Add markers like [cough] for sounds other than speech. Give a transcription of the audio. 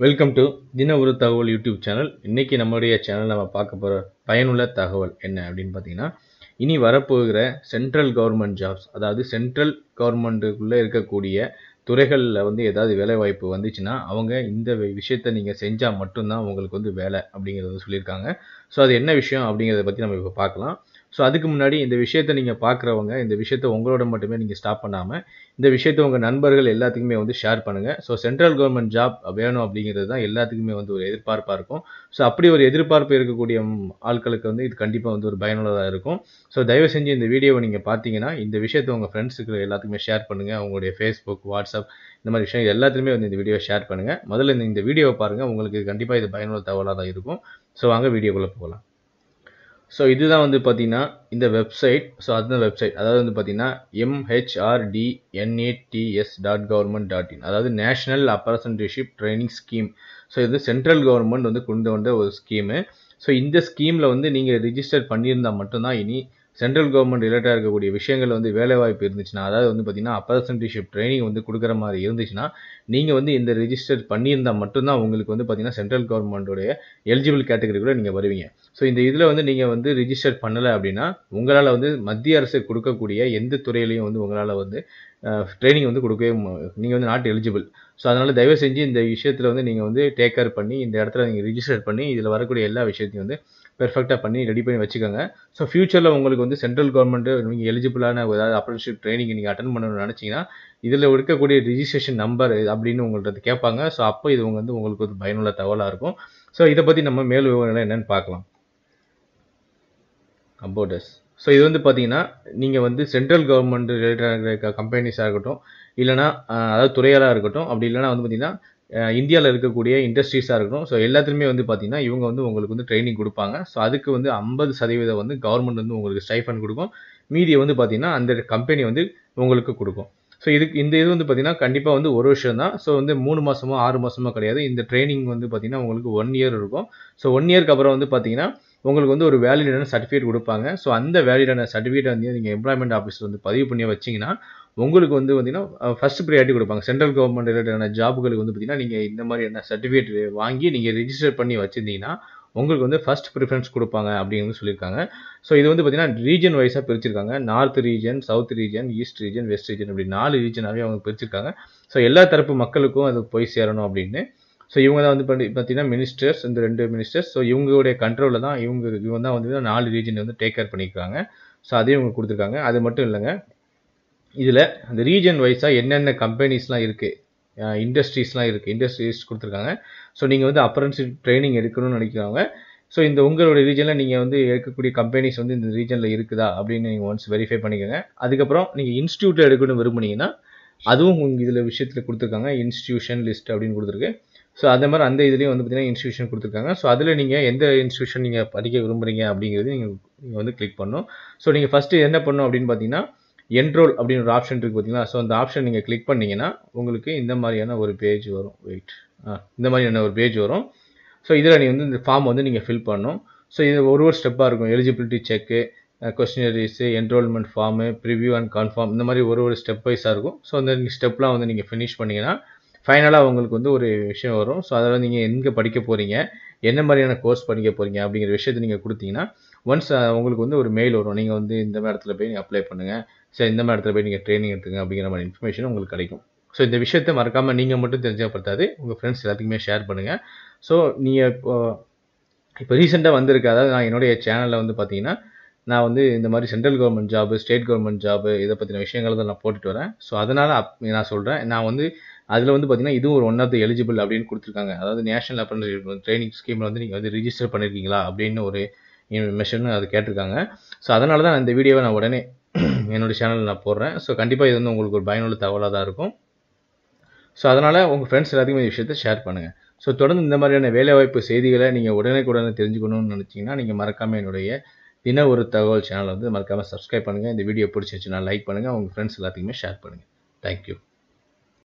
Welcome to தின ஒரு தகவல் யூடியூப் சேனல். இன்றைக்கி நம்மளுடைய சேனல் நம்ம பார்க்க போகிற பயனுள்ள தகவல் என்ன அப்படின்னு பார்த்தீங்கன்னா இனி வரப்போகிற சென்ட்ரல் கவர்மெண்ட் ஜாப்ஸ் அதாவது சென்ட்ரல் கவர்மெண்ட்டுக்குள்ளே இருக்கக்கூடிய துறைகளில் வந்து ஏதாவது வேலை வாய்ப்பு வந்துச்சுன்னா அவங்க இந்த விஷயத்த விஷயத்தை நீங்கள் செஞ்சால் மட்டும்தான் உங்களுக்கு வந்து வேலை அப்படிங்கிறத சொல்லியிருக்காங்க. ஸோ அது என்ன விஷயம் அப்படிங்கிறத பற்றி நம்ம இப்போ பார்க்கலாம். ஸோ அதுக்கு முன்னாடி இந்த விஷயத்தை நீங்கள் பார்க்குறவங்க இந்த விஷயத்தை உங்களோட மட்டுமே நீங்கள் ஸ்டாப் பண்ணாமல் இந்த விஷயத்தை உங்கள் நண்பர்கள் எல்லாத்துக்குமே வந்து ஷேர் பண்ணுங்கள் ஸோ சென்ட்ரல் கவர்மெண்ட் ஜாப் வேணும் அப்படிங்கிறது தான் எல்லாத்துக்குமே வந்து ஒரு எதிர்பார்ப்பாக இருக்கும். ஸோ அப்படி ஒரு எதிர்பார்ப்பு இருக்கக்கூடிய ஆட்களுக்கு வந்து இது கண்டிப்பாக வந்து ஒரு பயனுள்ளதாக இருக்கும். ஸோ தயவு செஞ்சு இந்த வீடியோவை நீங்கள் பார்த்தீங்கன்னா இந்த விஷயத்தை உங்கள் ஃப்ரெண்ட்ஸுக்கு எல்லாத்துக்குமே ஷேர் பண்ணுங்கள் அவங்களுடைய ஃபேஸ்புக் வாட்ஸ்அப் இந்த மாதிரி விஷயம் இது எல்லாத்துலேயுமே வந்து இந்த வீடியோ ஷேர் பண்ணுங்கள் முதல்ல இந்த- வீடியோவை பாருங்கள் உங்களுக்கு கண்டிப்பாக இது பயனுள்ள தகவலாக தான் இருக்கும். ஸோ வாங்க வீடியோக்குள்ளே போகலாம். ஸோ இதுதான் வந்து பார்த்தீங்கன்னா இந்த வெப்சைட் ஸோ அதுதான் வெப்சைட் அதாவது வந்து பார்த்தீங்கன்னா MHRDNATS dot government dot in அதாவது national apprenticeship training scheme so இது சென்ட்ரல் கவர்மெண்ட் வந்து கொண்டு வந்த ஒரு ஸ்கீமு ஸோ இந்த ஸ்கீமில் வந்து நீங்கள் ரிஜிஸ்டர் பண்ணியிருந்தால் மட்டும்தான் இனி சென்ட்ரல் கவர்மெண்ட் ரிலேட்டாக இருக்கக்கூடிய விஷயங்கள் வந்து வேலைவாய்ப்பு இருந்துச்சுன்னா அதாவது வந்து பார்த்தீங்கன்னா அப்ரசன்டிஷிப் ட்ரைனிங் வந்து கொடுக்குற மாதிரி இருந்துச்சுன்னா நீங்கள் வந்து இந்த ரிஜிஸ்டர் பண்ணியிருந்தால் மட்டும்தான் உங்களுக்கு வந்து பார்த்தீங்கன்னா சென்ட்ரல் கவர்மெண்ட்டுடைய எலிஜிபிள் கேட்டகரிக்குள்ளே நீங்கள் வருவீங்க. ஸோ இந்த இதில் வந்து நீங்கள் வந்து ரிஜிஸ்டர் பண்ணலை அப்படின்னா உங்களால் வந்து மத்திய அரசு கொடுக்கக்கூடிய எந்த துறையிலையும் வந்து உங்களால் வந்து ட்ரைனிங் வந்து கொடுக்கவே நீங்கள் வந்து நாட் எலிஜிபிள் ஸோ அதனால் தயவு செஞ்சு இந்த விஷயத்தில் வந்து நீங்கள் வந்து டேக் கேர் பண்ணி இந்த இடத்துல நீங்கள் ரிஜிஸ்டர் பண்ணி இதில் வரக்கூடிய எல்லா விஷயத்தையும் வந்து பெர்ஃபெக்டாக பண்ணி ரெடி பண்ணி வச்சுக்கோங்க. ஸோ ஃபியூச்சரில் உங்களுக்கு வந்து சென்ட்ரல் கவர்மெண்ட்டு நீங்கள் எலிஜிபிளான ஏதாவது அப்ரன்ஷிப் ட்ரைனிங் நீங்கள் அட்டன் பண்ணணும்னு நினச்சிங்கன்னா இதில் இருக்கக்கூடிய ரிஜிஸ்ட்ரேஷன் நம்பர் அப்படின்னு உங்கள்கிட்ட கேட்பாங்க. ஸோ அப்போ இது வந்து உங்களுக்கு ஒரு பயனுள்ள தகவலாக இருக்கும். ஸோ இதை பற்றி நம்ம மேல் விவரங்கள் என்னென்னு பார்க்கலாம். அபோட்டஸ் ஸோ இது வந்து பார்த்தீங்கன்னா நீங்கள் வந்து சென்ட்ரல் கவர்மெண்ட் ரிலேட்டட் கம்பெனிஸாக இருக்கட்டும் இல்லைனா அதாவது துறையாளாக இருக்கட்டும் அப்படி இல்லைனா வந்து பார்த்தீங்கன்னா இந்தியாவில் இருக்கக்கூடிய இண்டஸ்ட்ரீஸாக இருக்கட்டும் ஸோ எல்லாத்துலேயுமே வந்து பார்த்திங்கன்னா இவங்க வந்து உங்களுக்கு வந்து ட்ரைனிங் கொடுப்பாங்க. ஸோ அதுக்கு வந்து ஐம்பது சதவீதம் வந்து கவர்மெண்ட் வந்து உங்களுக்கு ஸ்டைஃபன் கொடுக்கும். மீதியை வந்து பார்த்தீங்கன்னா அந்த கம்பெனி வந்து உங்களுக்கு கொடுக்கும். ஸோ இதுக்கு இந்த இது வந்து பார்த்திங்கன்னா கண்டிப்பாக வந்து ஒரு வருஷம் தான். ஸோ வந்து மூணு மாதமோ ஆறு மாதமோ கிடையாது. இந்த ட்ரைனிங் வந்து பார்த்தீங்கன்னா உங்களுக்கு ஒன் இயர் இருக்கும். ஸோ ஒன் இயர்க்கு அப்புறம் வந்து பார்த்தீங்கன்னா உங்களுக்கு வந்து ஒரு வேலிடான சர்டிஃபிகேட் கொடுப்பாங்க. ஸோ அந்த வேலிடான சர்டிஃபிகேட் வந்து நீங்கள் எம்ப்ளாய்மெண்ட் ஆஃபீஸில் வந்து பதிவு பண்ணி வச்சிங்கன்னா உங்களுக்கு வந்து பார்த்தீங்கன்னா ஃபர்ஸ்ட் ப்ரியாரிட்டி கொடுப்பாங்க. சென்ட்ரல் கவர்மெண்ட் ரிலேட்டடான ஜாபுகளுக்கு வந்து பார்த்தீங்கன்னா நீங்கள் இந்த மாதிரியான சர்டிஃபிகேட் வாங்கி நீங்கள் ரிஜிஸ்டர் பண்ணி வச்சிருந்தீங்கன்னா உங்களுக்கு வந்து ஃபஸ்ட் ப்ரிஃபரன்ஸ் கொடுப்பாங்க அப்படின்னு சொல்லியிருக்காங்க. ஸோ இது வந்து பார்த்தீங்கன்னா ரீஜன் வைஸாக பிரிச்சிருக்காங்க. North region south region east region west region அப்படி நாலு ரீஜனாகவே அவங்க பிரிச்சிருக்காங்க. ஸோ எல்லா தரப்பு மக்களுக்கும் அது போய் சேரணும் அப்படின்னு ஸோ இவங்க தான் வந்து பண்ணி பார்த்தீங்கன்னா மினிஸ்டர்ஸ் இந்த ரெண்டு மினிஸ்டர்ஸ் ஸோ இவங்களுடைய கண்ட்ரோலில் தான் இவங்க இவங்க தான் வந்து நாலு ரீஜன் வந்து டேக் கேர் பண்ணியிருக்காங்க ஸோ அதையும் இவங்க கொடுத்துருக்காங்க. அது மட்டும் இல்லைங்க. இதில் அந்த ரீஜன் வைஸாக என்னென்ன கம்பெனிஸ்லாம் இருக்குது இண்டஸ்ட்ரீஸ்லாம் இருக்குது இண்டஸ்ட்ரீஸ் கொடுத்துருக்காங்க. ஸோ நீங்கள் வந்து அப்ரன்ஷிப் ட்ரைனிங் எடுக்கணும்னு நினைக்கிறவங்க ஸோ இந்த உங்களுடைய ரீஜனில் நீங்கள் வந்து இருக்கக்கூடிய கம்பெனிஸ் வந்து இந்த ரீஜனில் இருக்குதா அப்படின்னு நீங்கள் ஒன்ஸ் வெரிஃபை பண்ணிக்கோங்க. அதுக்கப்புறம் நீங்கள் இன்ஸ்டியூட்டில் எடுக்கணும்னு விரும்புனீங்கன்னா அதுவும் உங்கள் இதில் விஷயத்தில் கொடுத்துருக்காங்க. இன்ஸ்டியூஷன் லிஸ்ட் அப்படின்னு கொடுத்துருக்கு. ஸோ அந்த மாதிரி அந்த இதுலேயும் வந்து பார்த்தீங்கன்னா இன்ஸ்டியூஷன் கொடுத்துருக்காங்க. ஸோ அதில் நீங்கள் எந்த இன்ஸ்டியூஷன் நீங்கள் படிக்க விரும்புகிறீங்க அப்படிங்கிறது நீங்கள் நீங்கள் வந்து கிளிக் பண்ணணும். ஸோ நீங்கள் ஃபஸ்ட்டு என்ன பண்ணணும் அப்படின்னு பார்த்தீங்கன்னா என்ரோல் அப்படின்னு ஒரு ஆப்ஷன் இருக்குது பார்த்தீங்களா ஸோ அந்த ஆப்ஷன் நீங்கள் கிளிக் பண்ணிங்கன்னா உங்களுக்கு இந்த மாதிரியான ஒரு பேஜ் வரும். வெயிட் இந்த மாதிரியான ஒரு பேஜ் வரும். ஸோ இதில் நீங்கள் வந்து இந்த ஃபார்ம் வந்து நீங்கள் ஃபில் பண்ணணும். ஸோ இது ஒரு ஒரு ஸ்டெப்பாக இருக்கும். Eligibility check questionnaires enrolment form preview and confirm இந்த மாதிரி ஒரு ஒரு ஸ்டெப் வைஸாக இருக்கும். ஸோ அந்த ஸ்டெப்லாம் வந்து நீங்கள் ஃபினிஷ் பண்ணீங்கன்னா ஃபைனலாக உங்களுக்கு வந்து ஒரு விஷயம் வரும். ஸோ அதில் நீங்கள் எங்கே படிக்க போகிறீங்க என்ன மாதிரியான கோர்ஸ் படிக்க போகிறீங்க அப்படிங்கிற விஷயத்தை நீங்கள் கொடுத்தீங்கன்னா ஒன்ஸ் உங்களுக்கு வந்து ஒரு மெயில் வரும். நீங்கள் வந்து இந்த மாதிரி இடத்துல போய் நீங்கள் அப்ளை பண்ணுங்கள் சரி இந்த மாதிரி இடத்துல போய் நீங்கள் ட்ரைனிங் எடுத்துங்க அப்படிங்கிற மாதிரி இன்ஃபர்மேஷன் உங்களுக்கு கிடைக்கும். ஸோ இந்த விஷயத்தை மறக்காமல் நீங்கள் மட்டும் தெரிஞ்சப்படுத்தாது உங்கள் ஃப்ரெண்ட்ஸ் எல்லாத்துக்குமே ஷேர் பண்ணுங்கள் ஸோ நீங்கள் இப்போ இப்போ ரீசெண்டாக வந்திருக்க. அதாவது நான் என்னுடைய சேனலில் வந்து பார்த்தீங்கன்னா நான் வந்து இந்த மாதிரி central government job state government job இதை பற்றின விஷயங்களை தான் நான் போட்டுட்டு வரேன். ஸோ அதனால் அப் நான் சொல்கிறேன் நான் வந்து அதில் வந்து பார்த்தீங்கன்னா இதுவும் ஒரு ஒன் ஆஃப் த எலிஜிபிள் அப்படின்னு கொடுத்துருக்காங்க. அதாவது நேஷனல் அப்ரண்டிஷிப் ட்ரைனிங் ஸ்கீமில் வந்து நீங்கள் வந்து ரிஜிஸ்டர் பண்ணியிருக்கீங்களா அப்படின்னு ஒரு மெஷர்னு அது கேட்டிருக்காங்க. ஸோ அதனால தான் இந்த வீடியோவை நான் உடனே [clears throat] என்னோட சேனலில் நான் போடுறேன். ஸோ கண்டிப்பாக இது வந்து உங்களுக்கு ஒரு பயனுள்ள தகவலாக தான் இருக்கும். ஸோ அதனால் உங்கள் ஃப்ரெண்ட்ஸ் எல்லாத்துக்குமே இந்த விஷயத்தை ஷேர் பண்ணுங்கள் ஸோ தொடர்ந்து இந்த மாதிரியான வேலைவாய்ப்பு செய்திகளை நீங்கள் உடனே தெரிஞ்சுக்கணும்னு நினச்சிங்கன்னா நீங்கள் மறக்காமல் என்னுடைய தின ஒரு தகவல் சேனலை வந்து மறக்காமல் சப்ஸ்கிரைப் பண்ணுங்கள் இந்த வீடியோ பிடிச்சிருச்சுன்னா லைக் பண்ணுங்கள் உங்கள் ஃப்ரெண்ட்ஸ் எல்லாத்துக்குமே ஷேர் பண்ணுங்கள் தேங்க்யூ